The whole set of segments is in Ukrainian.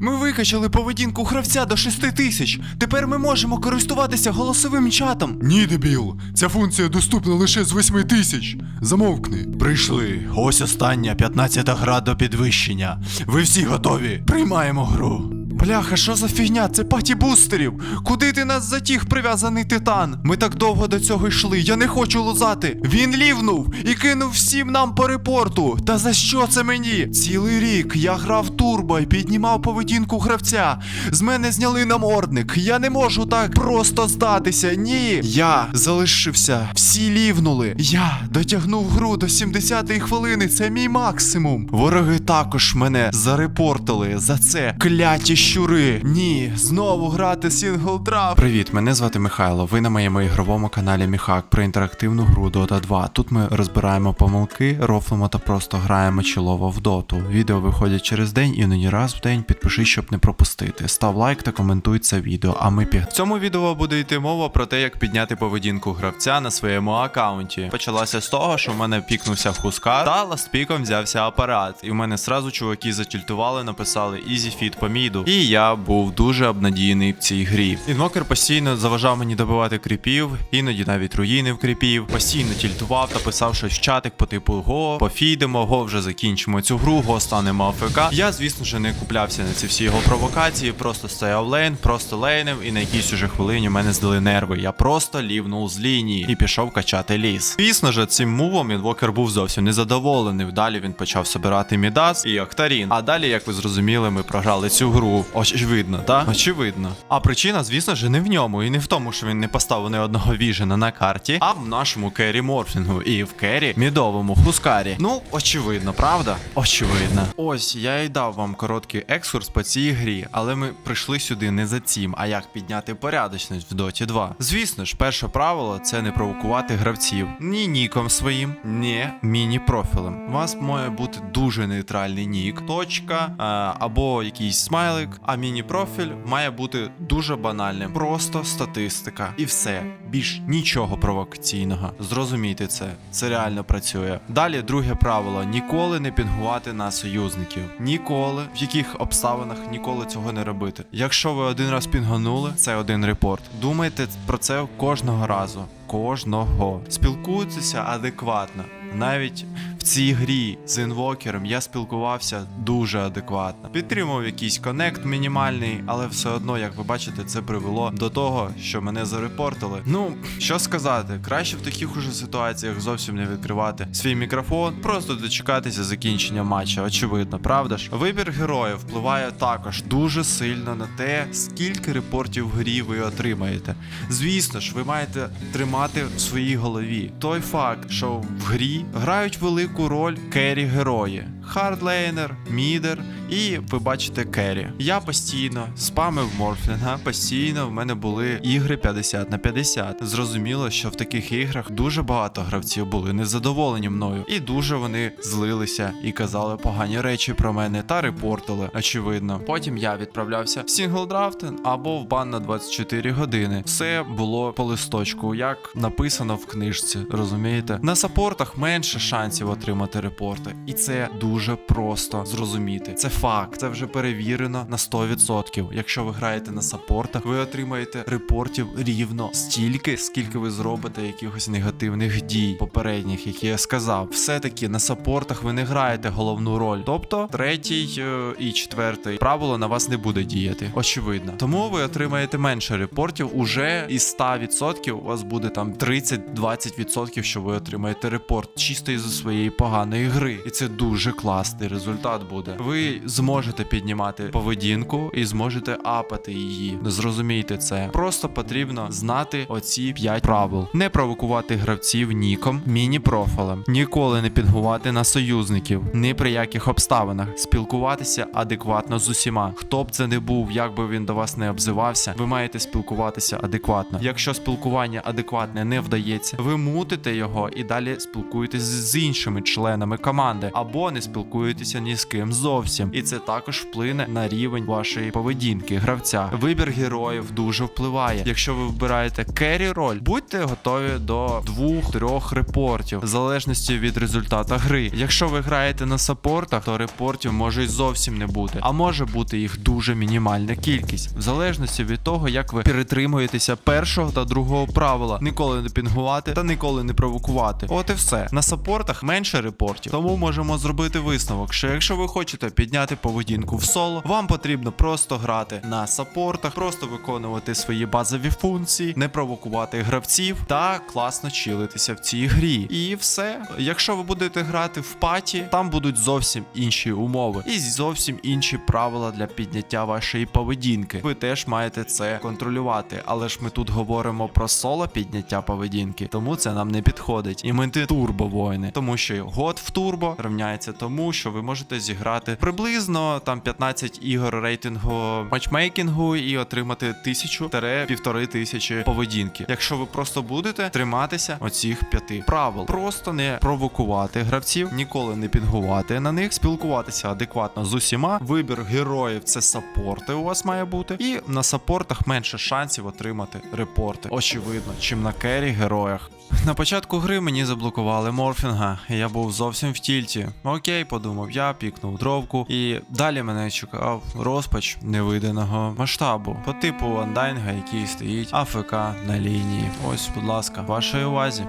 Ми викачали поведінку гравця до 6 тисяч. Тепер ми можемо користуватися голосовим чатом. Ні, дебіл, ця функція доступна лише з 8 тисяч. Замовкни. Прийшли. Ось остання 15 гра до підвищення. Ви всі готові? Приймаємо гру. Бляха, що за фігня? Це паті бустерів. Куди ти нас затіг, прив'язаний титан? Ми так довго до цього йшли. Я не хочу лузати. Він лівнув і кинув всім нам по репорту. Та за що це мені? Цілий рік я грав турбо і піднімав поведінку гравця. З мене зняли намордник. Я не можу так просто здатися. Ні. Я залишився. Всі лівнули. Я дотягнув гру до 70-ї хвилини. Це мій максимум. Вороги також мене зарепортили за це. Кляті щури. Ні, знову грати сінгл драфт. Привіт, мене звати Михайло. Ви на моєму ігровому каналі Міхак про інтерактивну гру Dota 2. Тут ми розбираємо помилки, рофлимо та просто граємо чолово в доту. Відео виходять через день, іноді раз в день. Підпишись, щоб не пропустити. Став лайк та коментуй це відео. А ми пі... В цьому відео буде йти мова про те, як підняти поведінку гравця на своєму аккаунті. Почалося з того, що в мене пікнувся хускар, та ластпіком взявся апарат. І в мене сразу чуваки затільтували, написали Easy Fit по міду. І я був дуже обнадійний в цій грі. Інвокер постійно заважав мені добивати кріпів, іноді навіть руїнив кріпів, постійно тільтував та писав щось в чатик по типу Го, пофідемо, го вже закінчимо цю гру, го станемо АФК. Я, звісно ж, не куплявся на ці всі його провокації, просто стояв лейн, просто лейнив, і на якійсь уже хвилині мене здали нерви. Я просто лівнув з лінії і пішов качати ліс. Звісно ж, цим мувом інвокер був зовсім незадоволений. Далі він почав собирати мідас і Актарін. А далі, як ви зрозуміли, ми програли цю гру. Очевидно, так? Очевидно. А причина, звісно ж, не в ньому і не в тому, що він не поставив ні одного віжена на карті, а в нашому кері морфінгу і в кері мідовому хускарі. Ну, очевидно, правда? Очевидно. Ось я і дав вам короткий екскурс по цій грі, але ми прийшли сюди не за цим, а як підняти порядочність в Доті 2. Звісно ж, перше правило це не провокувати гравців ні ніком своїм, ні міні-профілем. У вас має бути дуже нейтральний нік, точка а, або якийсь смайлик, а міні-профіль має бути дуже банальним. Просто статистика. І все. Більш нічого провокаційного. Зрозумійте це. Це реально працює. Далі друге правило: ніколи не пінгувати на союзників. Ніколи, в яких обставинах ніколи цього не робити. Якщо ви один раз пінганули, це один репорт. Думайте про це кожного разу. Кожного спілкуйтеся адекватно. Навіть цій грі з інвокером я спілкувався дуже адекватно. Підтримував якийсь коннект мінімальний, але все одно, як ви бачите, це привело до того, що мене зарепортили. Ну, що сказати, краще в таких уже ситуаціях зовсім не відкривати свій мікрофон, просто дочекатися закінчення матча. Очевидно, правда ж? Вибір героїв впливає також дуже сильно на те, скільки репортів в грі ви отримаєте. Звісно ж, ви маєте тримати в своїй голові той факт, що в грі грають велику роль кері герої. Хардлейнер, мідер і ви бачите керрі. Я постійно спамив морфлінга, постійно в мене були ігри 50 на 50. Зрозуміло, що в таких іграх дуже багато гравців були незадоволені мною, і дуже вони злилися і казали погані речі про мене та репортили, очевидно. Потім я відправлявся в сінглдрафтинг або в бан на 24 години. Все було по листочку, як написано в книжці, розумієте? На саппортах менше шансів отримати репорти, і це дуже просто зрозуміти. Це факт, це вже перевірено на 100%. Якщо ви граєте на саппортах, ви отримаєте репортів рівно стільки, скільки ви зробите якихось негативних дій попередніх, які я сказав. Все-таки на саппортах ви не граєте головну роль. Тобто третій е, і четвертий правило на вас не буде діяти. Очевидно. Тому ви отримаєте менше репортів. Уже із 100% у вас буде там 30-20%, що ви отримаєте репорт чисто із-за своєї поганої гри. І це дуже класний результат буде. Ви зможете піднімати поведінку і зможете апати її. Зрозумійте це. Просто потрібно знати оці 5 правил: не провокувати гравців ніком, міні-профілем, ніколи не підгувати на союзників, ні при яких обставинах, спілкуватися адекватно з усіма. Хто б це не був, як би він до вас не обзивався, ви маєте спілкуватися адекватно. Якщо спілкування адекватне не вдається, ви мутите його і далі спілкуєтесь з іншими членами команди, або не спілкуєтеся спілкуєтеся ні з ким зовсім. І це також вплине на рівень вашої поведінки гравця. Вибір героїв дуже впливає. Якщо ви вибираєте керрі роль, будьте готові до двох-трьох репортів, в залежності від результата гри. Якщо ви граєте на саппортах, то репортів може й зовсім не бути, а може бути їх дуже мінімальна кількість, в залежності від того, як ви перетримуєтеся першого та другого правила: ніколи не пінгувати та ніколи не провокувати. От і все. На саппортах менше репортів, тому можемо зробити висновок, що якщо ви хочете підняти поведінку в соло, вам потрібно просто грати на саппортах, просто виконувати свої базові функції, не провокувати гравців та класно чилитися в цій грі. І все. Якщо ви будете грати в паті, там будуть зовсім інші умови і зовсім інші правила для підняття вашої поведінки. Ви теж маєте це контролювати. Але ж ми тут говоримо про соло підняття поведінки, тому це нам не підходить. І ми турбо воїни, тому що год в турбо рівняється тому, що ви можете зіграти приблизно там 15 ігор рейтингу матчмейкінгу і отримати тисячу півтори тисячі поведінки. Якщо ви просто будете триматися оцих п'яти правил, просто не провокувати гравців, ніколи не пінгувати на них, спілкуватися адекватно з усіма. Вибір героїв це саппорти у вас має бути, і на саппортах менше шансів отримати репорти. Очевидно, чим на керрі героях. На початку гри мені заблокували морфінга, і я був зовсім в тільті. Окей, подумав я, пікнув дровку, і далі мене чекав розпач невиданого масштабу по типу андайнга, який стоїть АФК на лінії. Ось, будь ласка, вашої увазі.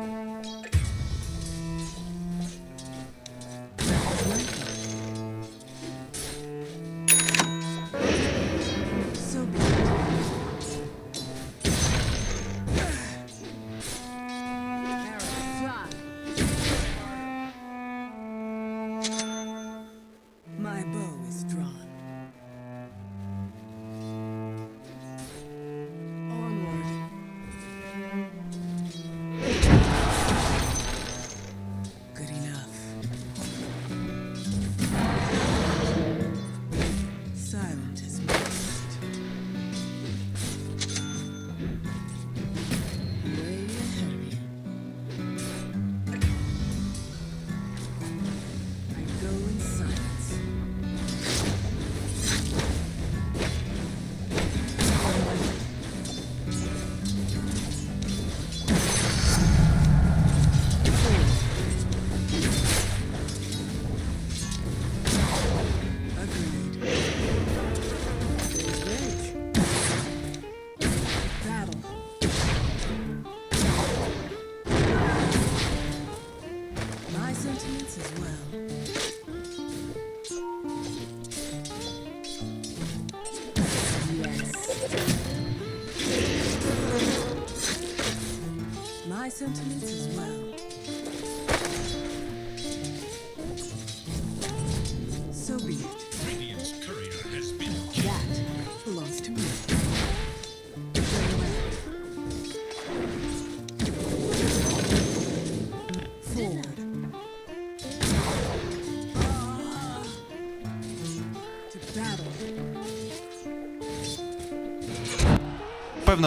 Sentiments as well.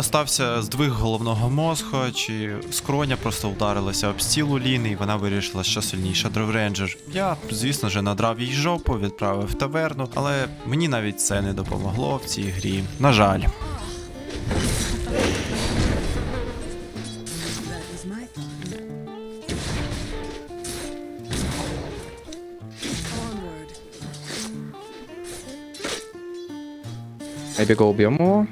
Певно, стався здвиг головного мозга, чи скроня просто вдарилася об стіл у Ліни, і вона вирішила, що сильніша Древренджер. Я, звісно ж, надрав їй жопу, відправив в таверну, але мені навіть це не допомогло в цій грі. На жаль. Ебіго уб'ємо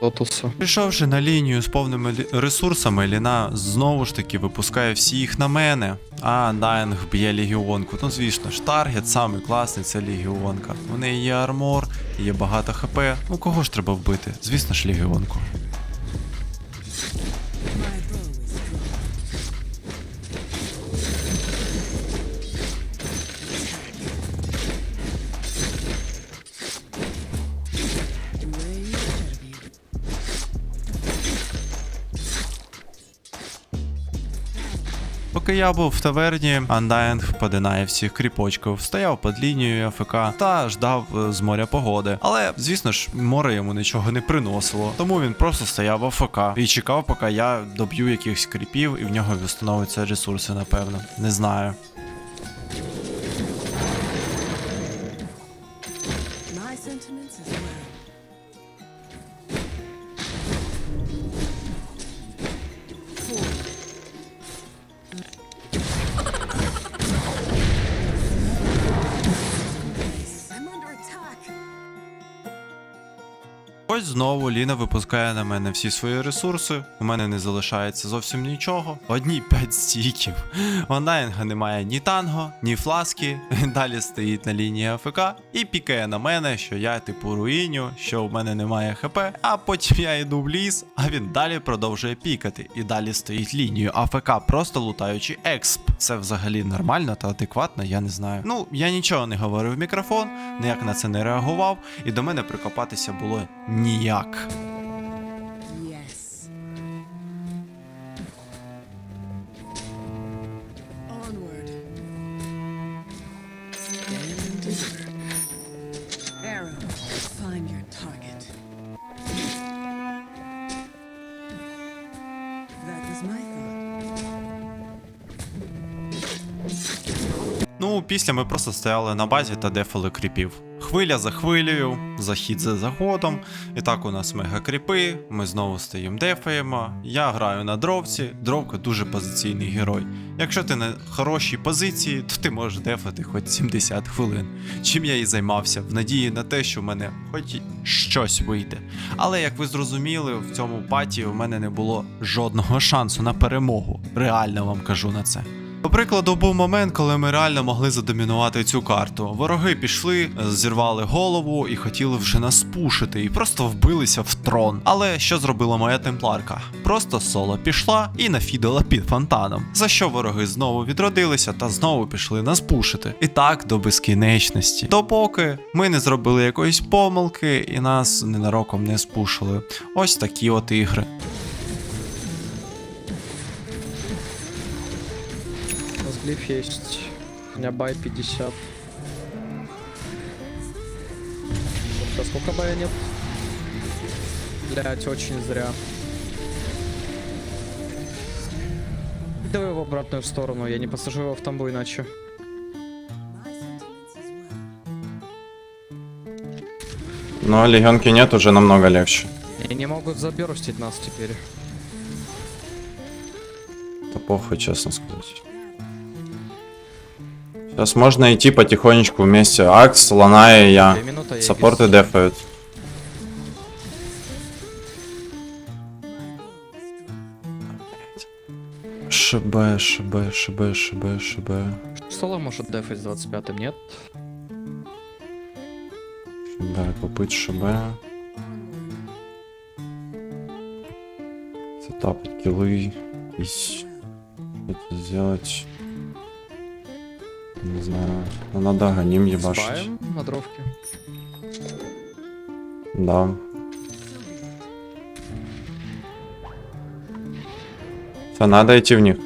Лотуса. Прийшовши на лінію з повними ресурсами, Ліна знову ж таки випускає всіх на мене. А Дайнг б'є легіонку. Ну звісно ж, таргет самий класний це легіонка. У неї є армор, є багато хп. Ну кого ж треба вбити? Звісно ж, легіонку. Поки я був в таверні, Undying подинає всіх кріпочків, стояв під лінією АФК та ждав е, з моря погоди. Але, звісно ж, море йому нічого не приносило, тому він просто стояв АФК і чекав, поки я доб'ю якихось кріпів і в нього встановиться ресурси, напевно. Не знаю. Sentiments Ось знову Ліна випускає на мене всі свої ресурси. У мене не залишається зовсім нічого. Одні 5 стіків. У Найнга немає ні танго, ні фласки. Далі стоїть на лінії АФК і пікає на мене, що я типу руїню, що в мене немає ХП. А потім я йду в ліс, а він далі продовжує пікати. І далі стоїть лінію АФК, просто лутаючи експ. Це взагалі нормально та адекватно, я не знаю. Ну, я нічого не говорив в мікрофон, ніяк на це не реагував, і до мене прикопатися було ніяк. Ну, після ми просто стояли на базі та дефали кріпів. Хвиля за хвилею, захід за заходом. І так у нас мега кріпи, ми знову стоїмо дефаємо. Я граю на дровці, дровка дуже позиційний герой. Якщо ти на хорошій позиції, то ти можеш дефати хоч 70 хвилин. Чим я і займався, в надії на те, що в мене хоч щось вийде. Але як ви зрозуміли, в цьому паті у мене не було жодного шансу на перемогу. Реально вам кажу на це. До прикладу, був момент, коли ми реально могли задомінувати цю карту. Вороги пішли, зірвали голову і хотіли вже нас пушити, і просто вбилися в трон. Але що зробила моя темпларка? Просто соло пішла і нафідала під фонтаном. За що вороги знову відродилися та знову пішли нас пушити. І так до безкінечності. Допоки ми не зробили якоїсь помилки і нас ненароком не спушили. Ось такі от ігри. Глиф есть. У меня бай 50. Да сколько бая нет? Блять, очень зря. Давай в обратную сторону, я не посажу его в тамбу иначе. Но легенки нет, уже намного легче. И не могут заберустить нас теперь. Да похуй, честно сказать. Сейчас можно идти потихонечку вместе. Акс, Лана и я. Саппорты дефают. ШБ, ШБ, ШБ, ШБ, ШБ. Соло может дефать с 25-м, нет? ШБ, попыть ШБ. Сетапать киллы. И с- это сделать. Не знаю. Ну надо гоним ебашить. Спаем на дровке. Да. Все, надо идти в них.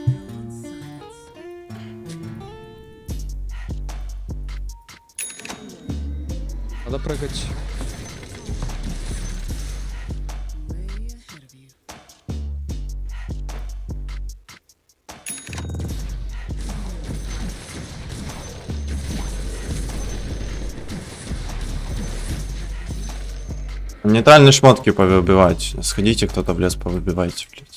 Надо прыгать. Нейтральные шмотки повыбивать. Сходите, кто-то в лес повыбивайте, блядь.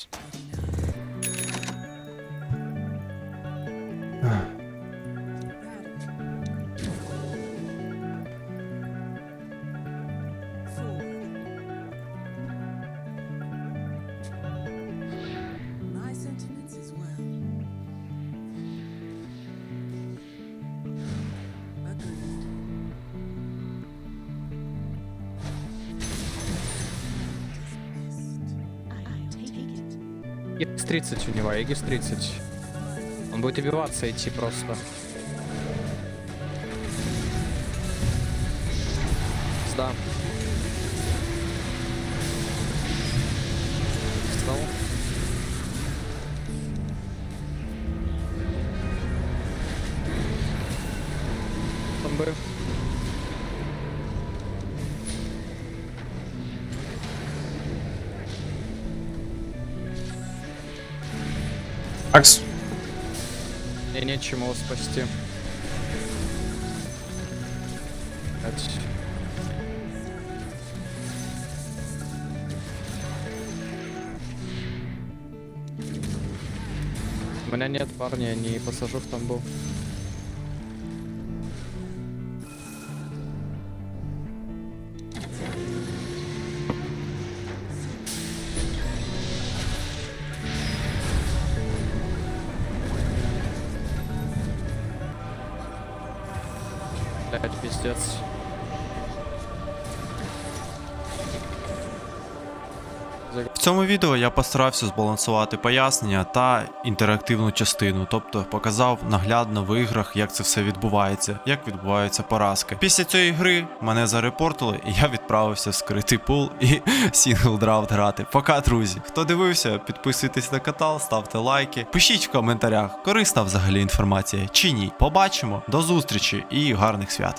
X30 у него, X30. Он будет убиваться идти просто. Да. Встал. Акс. Мне нечему спасти. У меня нет парня, не пассажир там был. В цьому відео я постарався збалансувати пояснення та інтерактивну частину, тобто показав наглядно в іграх, як це все відбувається, як відбуваються поразки. Після цієї гри мене зарепортили, і я відправився в скритий пул і сінгл драфт грати. Пока, друзі. Хто дивився, підписуйтесь на канал, ставте лайки, пишіть в коментарях, корисна взагалі інформація чи ні. Побачимо, до зустрічі і гарних свят.